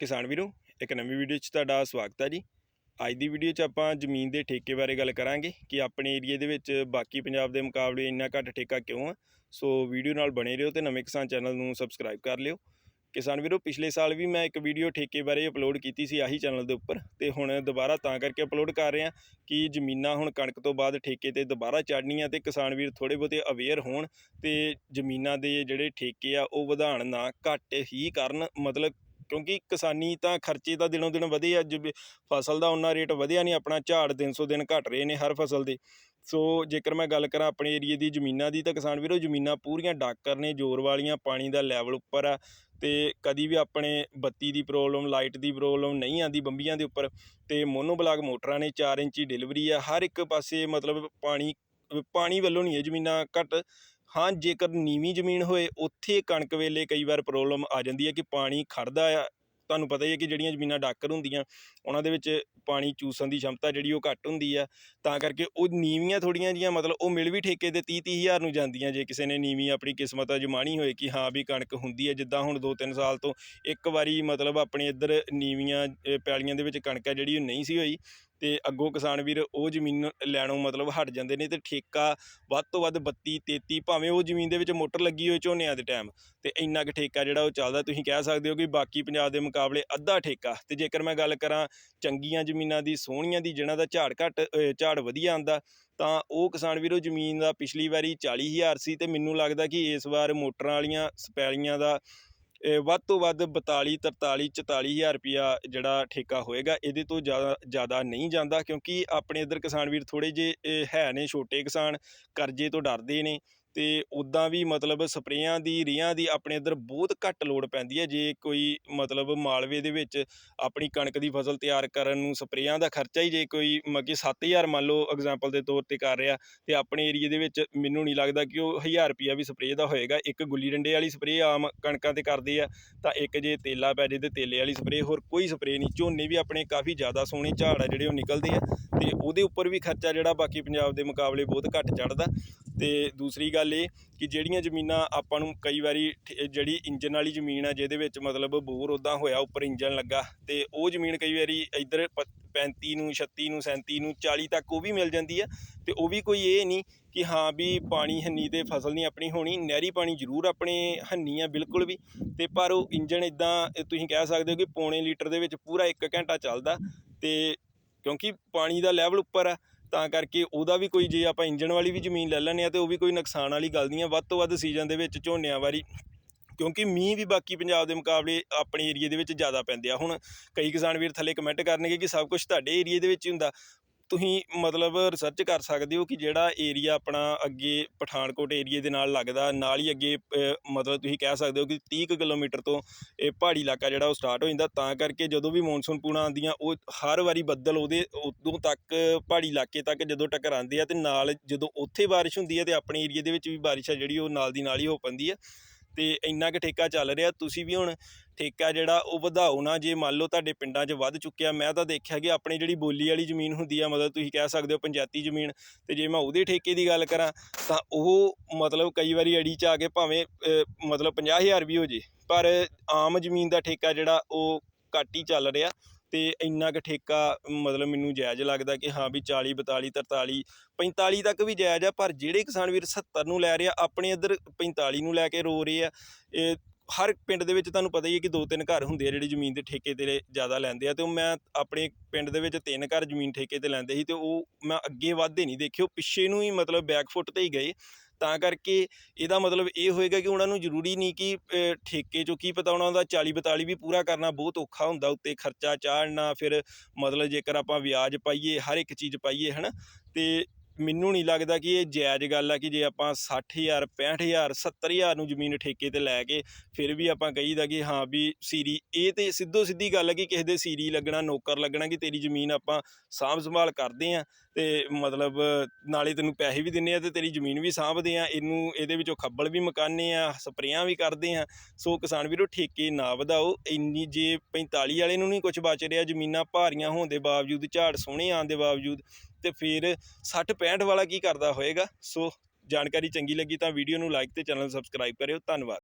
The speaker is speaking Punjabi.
ਕਿਸਾਨ ਵੀਰੋ, ਇੱਕ ਨਵੀਂ ਵੀਡੀਓ 'ਚ ਤੁਹਾਡਾ ਸਵਾਗਤ ਹੈ ਜੀ। ਅੱਜ ਦੀ ਵੀਡੀਓ 'ਚ ਆਪਾਂ ਜ਼ਮੀਨ ਦੇ ਠੇਕੇ ਬਾਰੇ ਗੱਲ ਕਰਾਂਗੇ ਕਿ ਆਪਣੇ ਏਰੀਆ ਦੇ ਵਿੱਚ ਬਾਕੀ ਪੰਜਾਬ ਦੇ ਮੁਕਾਬਲੇ ਇੰਨਾ ਘੱਟ ਠੇਕਾ ਕਿਉਂ ਆ। ਸੋ ਵੀਡੀਓ ਨਾਲ ਬਣੇ ਰਹੋ ਤੇ ਨਵੇਂ ਕਿਸਾਨ ਚੈਨਲ ਨੂੰ ਸਬਸਕ੍ਰਾਈਬ ਕਰ ਲਿਓ। ਕਿਸਾਨ ਵੀਰੋ, ਪਿਛਲੇ ਸਾਲ ਵੀ ਮੈਂ ਇੱਕ ਵੀਡੀਓ ਠੇਕੇ ਬਾਰੇ ਅਪਲੋਡ ਕੀਤੀ ਸੀ ਆਹੀ ਚੈਨਲ ਦੇ ਉੱਪਰ ਤੇ ਹੁਣ ਦੁਬਾਰਾ ਤਾਂ ਕਰਕੇ ਅਪਲੋਡ ਕਰ ਰਹੇ ਹਾਂ ਕਿ ਜ਼ਮੀਨਾਂ ਹੁਣ ਕਣਕ ਤੋਂ ਬਾਅਦ ਠੇਕੇ ਤੇ ਦੁਬਾਰਾ ਚੜ੍ਹਨੀਆਂ ਤੇ ਕਿਸਾਨ ਵੀਰ ਥੋੜੇ ਬਹੁਤੇ ਅਵੇਅਰ ਹੋਣ ਤੇ ਜ਼ਮੀਨਾਂ ਦੇ ਜਿਹੜੇ ਠੇਕੇ ਆ ਉਹ ਵਧਾਣ ਨਾ ਘੱਟ ਹੀ ਕਰਨ। ਮਤਲਬ ਕਿਉਂਕਿ ਕਿਸਾਨੀ ਤਾਂ ਖਰਚੇ ਤਾਂ ਦਿਨੋਂ ਦਿਨ ਵਧੇ ਆ ਜਿਵੇਂ ਫਸਲ ਦਾ ਉਹਨਾਂ ਰੇਟ ਵਧਿਆ ਨਹੀਂ, ਆਪਣਾ ਝਾੜ ਦਿਨ ਸੌ ਦਿਨ ਘਟ ਰਹੇ ਨੇ ਹਰ ਫਸਲ ਦੇ। ਸੋ ਜੇਕਰ ਮੈਂ ਗੱਲ ਕਰਾਂ ਆਪਣੇ ਏਰੀਏ ਦੀ ਜ਼ਮੀਨਾਂ ਦੀ ਤਾਂ ਕਿਸਾਨ ਵੀਰੋ ਜ਼ਮੀਨਾਂ ਪੂਰੀਆਂ ਡਾਕਰ ਨੇ, ਜ਼ੋਰ ਵਾਲੀਆਂ, ਪਾਣੀ ਦਾ ਲੈਵਲ ਉੱਪਰ ਆ ਅਤੇ ਕਦੀ ਵੀ ਆਪਣੇ ਬੱਤੀ ਦੀ ਪ੍ਰੋਬਲਮ, ਲਾਈਟ ਦੀ ਪ੍ਰੋਬਲਮ ਨਹੀਂ ਆਉਂਦੀ ਬੰਬੀਆਂ ਦੇ ਉੱਪਰ ਤੇ ਮੋਨੋਬਲਾਕ ਮੋਟਰਾਂ ਨੇ 4 ਇੰਚੀ ਡਿਲੀਵਰੀ ਆ, ਹਰ ਇੱਕ ਪਾਸੇ ਮਤਲਬ ਪਾਣੀ ਪਾਣੀ ਵੱਲੋਂ ਨਹੀਂ ਹੈ ਜ਼ਮੀਨਾਂ ਘੱਟ ਹਾਂ ਜੇਕਰ ਨੀਵੀਂ ਜ਼ਮੀਨ ਹੋਏ ਉੱਥੇ ਕਣਕ ਵੇਲੇ ਕਈ ਵਾਰ ਪ੍ਰੋਬਲਮ ਆ ਜਾਂਦੀ ਹੈ ਕਿ ਪਾਣੀ ਖੜਦਾ ਆ। ਤੁਹਾਨੂੰ ਪਤਾ ਹੀ ਹੈ ਕਿ ਜਿਹੜੀਆਂ ਜ਼ਮੀਨਾਂ ਡਾਕਰ ਹੁੰਦੀਆਂ ਉਹਨਾਂ ਦੇ ਵਿੱਚ ਪਾਣੀ ਚੂਸਣ ਦੀ ਸ਼ਮਤਾ ਜਿਹੜੀ ਉਹ ਘੱਟ ਹੁੰਦੀ ਆ। ਤਾਂ ਕਰਕੇ ਉਹ ਨੀਵੀਆਂ ਥੋੜੀਆਂ ਜੀਆਂ ਮਤਲਬ ਉਹ ਮਿਲ ਵੀ ਠੇਕੇ ਦੇ 30 ਤੀਹ ਹਜ਼ਾਰ ਨੂੰ ਜਾਂਦੀਆਂ ਜੇ ਕਿਸੇ ਨੇ ਨੀਵੀਂ ਆਪਣੀ ਕਿਸਮਤ ਅਜਮਾਣੀ ਹੋਏ ਕਿ ਹਾਂ ਵੀ ਕਣਕ ਹੁੰਦੀ ਹੈ ਜਿੱਦਾਂ ਹੁਣ 2-3 ਸਾਲ ਤੋਂ ਇੱਕ ਵਾਰੀ ਮਤਲਬ ਆਪਣੇ ਇੱਧਰ ਨੀਵੀਆਂ ਅ, ਪੈਲੀਆਂ ਦੇ ਵਿੱਚ ਕਣਕ ਆ ਜਿਹੜੀ ਉਹ ਨਹੀਂ ਸੀ ਹੋਈ। ਅਤੇ ਅੱਗੋਂ ਕਿਸਾਨ ਵੀਰ ਉਹ ਜ਼ਮੀਨ ਲੈਣੋਂ ਮਤਲਬ ਹਟ ਜਾਂਦੇ ਨੇ ਅਤੇ ਠੇਕਾ ਵੱਧ ਤੋਂ ਵੱਧ 32 33 ਭਾਵੇਂ ਉਹ ਜ਼ਮੀਨ ਦੇ ਵਿੱਚ ਮੋਟਰ ਲੱਗੀ ਹੋਏ ਝੋਨਿਆਂ ਦੇ ਟਾਈਮ ਅਤੇ ਇੰਨਾ ਕੁ ਠੇਕਾ ਜਿਹੜਾ ਉਹ ਚੱਲਦਾ। ਤੁਸੀਂ ਕਹਿ ਸਕਦੇ ਹੋ ਕਿ ਬਾਕੀ ਪੰਜਾਬ ਦੇ ਮੁਕਾਬਲੇ ਅੱਧਾ ਠੇਕਾ। ਅਤੇ ਜੇਕਰ ਮੈਂ ਗੱਲ ਕਰਾਂ ਚੰਗੀਆਂ ਜ਼ਮੀਨਾਂ ਦੀ, ਸੋਹਣੀਆਂ ਦੀ, ਜਿਨ੍ਹਾਂ ਦਾ ਝਾੜ ਘੱਟ ਝਾੜ ਵਧੀਆ ਆਂਦਾ ਤਾਂ ਉਹ ਕਿਸਾਨ ਵੀਰੋ ਜ਼ਮੀਨ ਦਾ ਪਿਛਲੀ ਵਾਰੀ 40000 ਸੀ ਤੇ ਮੈਨੂੰ ਲੱਗਦਾ ਕਿ ਇਸ ਵਾਰ ਮੋਟਰਾਂ ਵਾਲੀਆਂ, ਸਪੈਲੀਆਂ ਦਾ ਵੱਧ ਤੋਂ ਵੱਧ 42 43 44000 ਰੁਪਿਆ ਜਿਹੜਾ ਠੇਕਾ ਹੋਏਗਾ, ਇਹਦੇ ਤੋਂ ਜ਼ਿਆਦਾ ਜ਼ਿਆਦਾ ਨਹੀਂ ਜਾਂਦਾ ਕਿਉਂਕਿ ਆਪਣੇ ਇੱਧਰ ਕਿਸਾਨ ਵੀਰ ਥੋੜੇ ਜੇ ਹੈ ਨੇ ਛੋਟੇ ਕਿਸਾਨ, ਕਰਜ਼ੇ ਤੋਂ ਡਰਦੇ ਨੇ। ਅਤੇ ਉੱਦਾਂ ਵੀ ਮਤਲਬ ਸਪਰੇਆਂ ਦੀ ਰੀਆਂ ਦੀ ਆਪਣੇ ਇੱਧਰ ਬਹੁਤ ਘੱਟ ਲੋੜ ਪੈਂਦੀ ਹੈ। ਜੇ ਕੋਈ ਮਤਲਬ ਮਾਲਵੇ ਦੇ ਵਿੱਚ ਆਪਣੀ ਕਣਕ ਦੀ ਫਸਲ ਤਿਆਰ ਕਰਨ ਨੂੰ ਸਪਰੇਆਂ ਦਾ ਖਰਚਾ ਹੀ ਜੇ ਕੋਈ ਮਤਲਬ ਕਿ ਸੱਤ ਹਜ਼ਾਰ ਮੰਨ ਲਓ ਐਗਜ਼ਾਮਪਲ ਦੇ ਤੌਰ ਤੇ ਕਰ ਰਿਹਾ ਅਤੇ ਆਪਣੇ ਏਰੀਏ ਦੇ ਵਿੱਚ ਮੈਨੂੰ ਨਹੀਂ ਲੱਗਦਾ ਕਿ ਉਹ ਹਜ਼ਾਰ ਰੁਪਈਆ ਵੀ ਸਪਰੇਅ ਦਾ ਹੋਏਗਾ। ਇੱਕ ਗੁੱਲੀ ਡੰਡੇ ਵਾਲੀ ਸਪਰੇਅ ਆਮ ਕਣਕਾਂ ਤੇ ਕਰਦੇ ਆ ਤਾਂ ਇੱਕ ਜੇ ਤੇਲਾ ਪੈ ਜੇ ਤੇ ਤੇਲੇ ਵਾਲੀ ਸਪਰੇਅ, ਹੋਰ ਕੋਈ ਸਪਰੇਅ ਨਹੀਂ। ਝੋਨੇ ਵੀ ਆਪਣੇ ਕਾਫੀ ਜ਼ਿਆਦਾ ਸੋਹਣੇ ਝਾੜ ਆ ਜਿਹੜੇ ਉਹ ਨਿਕਲਦੇ ਆ ਅਤੇ ਉਹਦੇ ਉੱਪਰ ਵੀ ਖਰਚਾ ਜਿਹੜਾ ਬਾਕੀ ਪੰਜਾਬ ਦੇ ਮੁਕਾਬਲੇ ਬਹੁਤ ਘੱਟ ਚੜਦਾ ਅਤੇ ਦੂਸਰੀ ਗੱਲ ਇਹ ਕਿ ਜਿਹੜੀਆਂ ਜ਼ਮੀਨਾਂ ਆਪਾਂ ਨੂੰ ਕਈ ਵਾਰੀ ਠ- ਜਿਹੜੀ ਇੰਜਨ ਵਾਲੀ ਜ਼ਮੀਨ ਆ, ਜਿਹਦੇ ਵਿੱਚ ਮਤਲਬ ਬੋਰ ਉੱਦਾਂ ਹੋਇਆ, ਉੱਪਰ ਇੰਜਨ ਲੱਗਾ ਅਤੇ ਉਹ ਜ਼ਮੀਨ ਕਈ ਵਾਰੀ ਇੱਧਰ ਪ- 35 ਨੂੰ 36 ਨੂੰ 37 ਨੂੰ 40 ਤੱਕ ਉਹ ਵੀ ਮਿਲ ਜਾਂਦੀ ਆ ਅਤੇ ਉਹ ਵੀ ਕੋਈ ਇਹ ਨਹੀਂ ਕਿ ਹਾਂ ਵੀ ਪਾਣੀ ਹੰਨੀ ਤੇ ਫਸਲ ਨਹੀਂ ਆਪਣੀ ਹੋਣੀ, ਨਹਿਰੀ ਪਾਣੀ ਜ਼ਰੂਰ ਆਪਣੇ ਹੰਨੀ ਆ ਬਿਲਕੁਲ ਵੀ, ਤੇ ਪਰ ਉਹ ਇੰਜਣ ਇਦਾਂ ਤੁਸੀਂ ਕਹਿ ਸਕਦੇ ਹੋ ਕਿ ਪੌਣੇ ਲੀਟਰ ਦੇ ਵਿੱਚ ਪੂਰਾ 1 ਘੰਟਾ ਚੱਲਦਾ, ਤੇ ਕਿਉਂਕਿ ਪਾਣੀ ਦਾ ਲੈਵਲ ਉੱਪਰ ਆ ਤਾਂ ਕਰਕੇ ਉਹਦਾ ਵੀ ਕੋਈ ਜੇ ਆਪਾਂ ਇੰਜਣ ਵਾਲੀ ਵੀ ਜ਼ਮੀਨ ਲੈ ਲੈਂਦੇ ਆ ਤੇ ਉਹ ਵੀ ਕੋਈ ਨੁਕਸਾਨ ਵਾਲੀ ਗੱਲ ਨਹੀਂ ਆ, ਵੱਧ ਤੋਂ ਵੱਧ ਸੀਜ਼ਨ ਦੇ ਵਿੱਚ ਝੋਨਿਆਂ ਵਾਰੀ, ਕਿਉਂਕਿ ਮੀਂਹ ਵੀ ਬਾਕੀ ਪੰਜਾਬ ਦੇ ਮੁਕਾਬਲੇ ਆਪਣੇ ਏਰੀਏ ਦੇ ਵਿੱਚ ਜ਼ਿਆਦਾ ਪੈਂਦੇ ਆ। ਹੁਣ ਕਈ ਕਿਸਾਨ ਵੀਰ ਥੱਲੇ ਕਮੈਂਟ ਕਰਨਗੇ ਕਿ ਸਭ ਕੁਝ ਤੁਹਾਡੇ ਏਰੀਏ ਦੇ ਵਿੱਚ ਹੀ ਹੁੰਦਾ ਤੁਸੀਂ ਮਤਲਬ ਰਿਸਰਚ ਕਰ ਸਕਦੇ ਹੋ ਕਿ ਜਿਹੜਾ ਏਰੀਆ ਆਪਣਾ ਅੱਗੇ ਪਠਾਨਕੋਟ ਏਰੀਏ ਦੇ ਨਾਲ ਲੱਗਦਾ, ਨਾਲ ਹੀ ਅੱਗੇ ਮਤਲਬ ਤੁਸੀਂ ਕਹਿ ਸਕਦੇ ਹੋ ਕਿ ਤੀਹ ਕੁ ਕਿਲੋਮੀਟਰ ਤੋਂ ਇਹ ਪਹਾੜੀ ਇਲਾਕਾ ਜਿਹੜਾ ਉਹ ਸਟਾਰਟ ਹੋ ਜਾਂਦਾ। ਤਾਂ ਕਰਕੇ ਜਦੋਂ ਵੀ ਮੌਨਸੂਨ ਪੂਣਾ ਆਉਂਦੀਆਂ, ਉਹ ਹਰ ਵਾਰੀ ਬੱਦਲ ਉਹਦੇ ਉਦੋਂ ਤੱਕ ਪਹਾੜੀ ਇਲਾਕੇ ਤੱਕ ਜਦੋਂ ਟਕਰਾਉਂਦੇ ਆ ਅਤੇ ਨਾਲ ਜਦੋਂ ਉੱਥੇ ਬਾਰਿਸ਼ ਹੁੰਦੀ ਹੈ ਤੇ ਆਪਣੇ ਏਰੀਏ ਦੇ ਵਿੱਚ ਵੀ ਬਾਰਿਸ਼ ਆ ਜਿਹੜੀ ਉਹ ਨਾਲ ਦੀ ਨਾਲ ਹੀ ਹੋ ਪੈਂਦੀ ਹੈ ਤੇ ਇੰਨਾ ਕੁ ਠੇਕਾ ਚੱਲ ਰਿਹਾ ਤੁਸੀਂ ਵੀ ਹੁਣ ਠੇਕਾ ਜਿਹੜਾ ਉਹ ਵਧਾਓ ਨਾ ਜੇ ਮੰਨ ਲਓ ਤੁਹਾਡੇ ਪਿੰਡਾਂ 'ਚ ਵੱਧ ਚੁੱਕਿਆ ਮੈਂ ਤਾਂ ਦੇਖਿਆ ਕਿ ਆਪਣੀ ਜਿਹੜੀ ਬੋਲੀ ਵਾਲੀ ਜ਼ਮੀਨ ਹੁੰਦੀ ਆ ਮਤਲਬ ਤੁਸੀਂ ਕਹਿ ਸਕਦੇ ਹੋ ਪੰਚਾਇਤੀ ਜ਼ਮੀਨ ਤੇ ਜੇ ਮੈਂ ਉਹਦੇ ਠੇਕੇ ਦੀ ਗੱਲ ਕਰਾਂ ਤਾਂ ਉਹ ਮਤਲਬ ਕਈ ਵਾਰੀ ਅੜੀ 'ਚ ਆ ਕੇ ਭਾਵੇਂ ਅ, ਮਤਲਬ 50000 ਵੀ ਹੋ ਜੇ ਪਰ ਆਮ ਜ਼ਮੀਨ ਦਾ ਠੇਕਾ ਜਿਹੜਾ ਉਹ ਘੱਟ ਹੀ ਚੱਲ ਰਿਹਾ। ਅਤੇ ਇੰਨਾ ਕੁ ਠੇਕਾ ਮਤਲਬ ਮੈਨੂੰ ਜਾਇਜ਼ ਲੱਗਦਾ ਕਿ ਹਾਂ ਵੀ 40 42 43 45 ਤੱਕ ਵੀ ਜਾਇਜ਼ ਆ, ਪਰ ਜਿਹੜੇ ਕਿਸਾਨ ਵੀਰ 70 ਨੂੰ ਲੈ ਰਹੇ ਆ, ਆਪਣੇ ਇੱਧਰ 45 ਨੂੰ ਲੈ ਕੇ ਰੋ ਰਹੇ ਆ, ਇਹ ਹਰ ਪਿੰਡ ਦੇ ਵਿੱਚ ਤੁਹਾਨੂੰ ਪਤਾ ਹੀ ਹੈ ਕਿ ਦੋ ਤਿੰਨ ਘਰ ਹੁੰਦੇ ਆ ਜਿਹੜੇ ਜ਼ਮੀਨ ਦੇ ਠੇਕੇ ਤੇ ਜ਼ਿਆਦਾ ਲੈਂਦੇ ਆ, ਤੇ ਉਹ ਮੈਂ ਆਪਣੇ ਪਿੰਡ ਦੇ ਵਿੱਚ ਤਿੰਨ ਘਰ ਜ਼ਮੀਨ ਠੇਕੇ ਤੇ ਲੈਂਦੇ ਸੀ, ਤੇ ਉਹ ਮੈਂ ਅੱਗੇ ਵੱਧਦੇ ਨਹੀਂ ਦੇਖਿਓ ਪਿੱਛੇ ਨੂੰ ਹੀ ਮਤਲਬ ਬੈਕ ਫੁੱਟ ਤੇ ਹੀ ਗਏ ਤਾਂ ਕਰਕੇ ਇਹਦਾ ਮਤਲਬ ਇਹ ਹੋਏਗਾ ਕਿ ਉਹਨਾਂ ਨੂੰ ਜ਼ਰੂਰੀ ਨਹੀਂ ਕਿ ਠੇਕੇ ਚੋਂ ਕੀ ਪਤਾ ਉਹਨਾਂ ਦਾ 40 42 ਵੀ ਪੂਰਾ ਕਰਨਾ ਬਹੁਤ ਔਖਾ ਹੁੰਦਾ ਉੱਤੇ ਖਰਚਾ ਚਾੜਨਾ, ਫਿਰ ਮਤਲਬ ਜੇਕਰ ਆਪਾਂ ਵਿਆਜ ਪਾਈਏ, ਹਰ ਇੱਕ ਚੀਜ਼ ਪਾਈਏ, ਹਨਾ? ਤੇ ਮੈਨੂੰ ਨਹੀਂ ਲੱਗਦਾ ਕਿ ਇਹ ਜਾਇਜ਼ ਗੱਲ ਆ ਕਿ ਜੇ ਆਪਾਂ 60000 65000 70000 ਨੂੰ ਜ਼ਮੀਨ ਠੇਕੇ ਤੇ ਲੈ ਕੇ ਫਿਰ ਵੀ ਆਪਾਂ ਕਹੀਦਾ ਕਿ ਹਾਂ ਵੀ ਸੀਰੀ, ਇਹ ਤੇ ਸਿੱਧੋ ਸਿੱਧੀ ਗੱਲ ਹੈ ਕਿ ਕਿਸੇ ਦੇ ਸੀਰੀ ਲੱਗਣਾ, ਨੌਕਰ ਲੱਗਣਾ ਕਿ ਤੇਰੀ ਜ਼ਮੀਨ ਆਪਾਂ ਸਾਂਭ ਸੰਭਾਲ ਕਰਦੇ ਆ ਤੇ ਮਤਲਬ ਨਾਲੇ ਤੈਨੂੰ ਪੈਸੇ ਵੀ ਦਿੰਨੇ ਆ ਤੇ ਤੇਰੀ ਜ਼ਮੀਨ ਵੀ ਸਾਂਭਦੇ ਆ, ਇਹਨੂੰ ਇਹਦੇ ਵਿੱਚੋਂ ਖੱਬਲ ਵੀ ਮਕਾਨੇ ਆ, ਸਪਰੇਆਂ ਵੀ ਕਰਦੇ ਆ, ਸੋ ਕਿਸਾਨ ਵੀਰੋ ਠੇਕੇ ਨਾ ਵਧਾਓ, ਇੰਨੀ ਜੇ 45 ਵਾਲੇ ਨੂੰ ਨਹੀਂ ਕੁਝ ਬਚ ਰਿਹਾ ਜ਼ਮੀਨਾਂ ਭਾਰੀਆਂ ਹੋਣ ਦੇ ਬਾਵਜੂਦ, ਝਾੜ ਸੋਹਣੇ ਆਉਣ ਦੇ ਬਾਵਜੂਦ ਤੇ ਫਿਰ 60 65 ਵਾਲਾ ਕੀ ਕਰਦਾ ਹੋਏਗਾ? ਸੋ ਜਾਣਕਾਰੀ ਚੰਗੀ ਲੱਗੀ ਤਾਂ ਵੀਡੀਓ ਨੂੰ ਲਾਈਕ ਤੇ ਚੈਨਲ ਨੂੰ ਸਬਸਕ੍ਰਾਈਬ ਕਰਿਓ। ਧੰਨਵਾਦ।